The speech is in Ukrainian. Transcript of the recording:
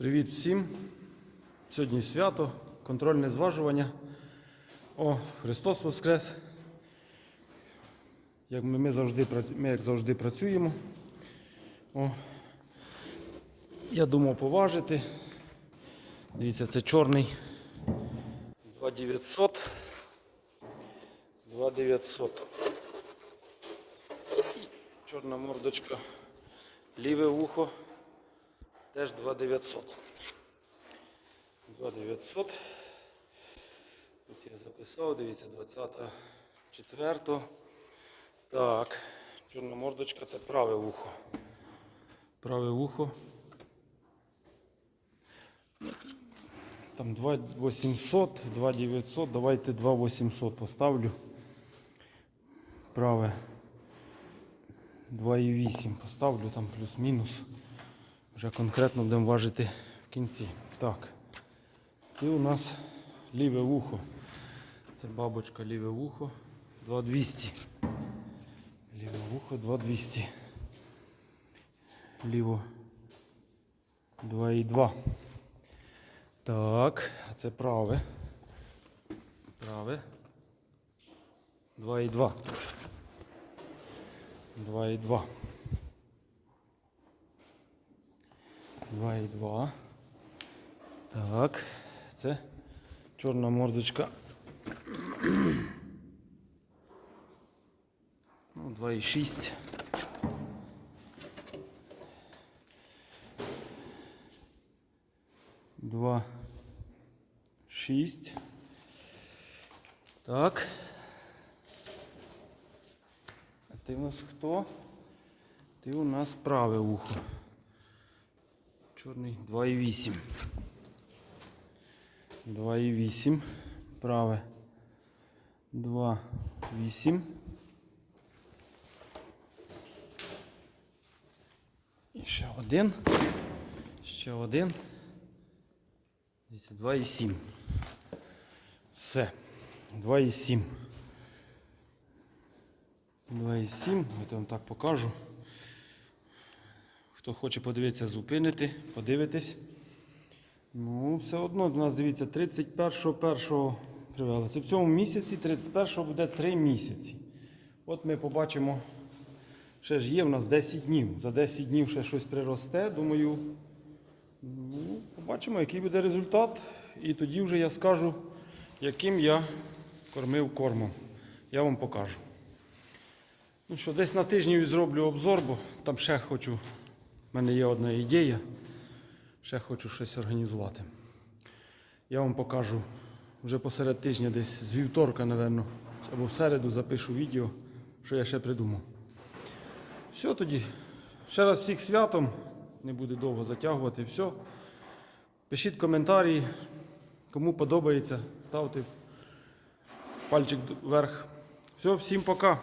Привіт всім! Сьогодні свято, контрольне зважування. О, Христос Воскрес! Як ми, ми, завжди, ми як завжди працюємо. О, я думав поважити. Дивіться, це чорний 2900. 2900. Чорна мордочка. Ліве вухо. Теж 2900. 2900. Тут я записав, дивіться, 20 четверто. Так, чорна мордочка це праве вухо. Праве вухо. Там 2800, 2900, давайте 2800 поставлю. Праве 2,8 поставлю там плюс-мінус. Вже конкретно будемо важити в кінці. Так. І у нас ліве вухо. Це бабочка ліве вухо 2200. Ліве вухо 2200. Ліво 2,2. Так, а це праве. Праве. 2,2. 2,2. 2,2. Так, це чорна мордочка. Ну, 2,6. Два, шість. Так. А ти у нас хто? Ти у нас праве ухо. Чорний 2,8. 2,8. Праве. 2,8. І ще один. Ще один. Дивіться, 2,7. Все. 2,7. 2,7. От я вам так покажу. Хто хоче подивитися, зупинити, подивитись. Ну, все одно у нас дивіться, 31-го першого привели. Це в цьому місяці, 31-го буде 3 місяці. От ми побачимо, ще ж є в нас 10 днів. За 10 днів ще щось приросте. Думаю, ну, побачимо, який буде результат. І тоді вже я скажу, яким я кормив кормом. Я вам покажу. Ну що, десь на тижні зроблю обзор, бо там ще хочу. У мене є одна ідея. Ще хочу щось організувати. Я вам покажу вже посеред тижня, десь з вівторка, напевно, або в середу запишу відео, що я ще придумав. Все тоді. Ще раз всіх святом. Не буде довго затягувати. Все. Пишіть коментарі. Кому подобається, ставте пальчик вверх. Все, всім пока.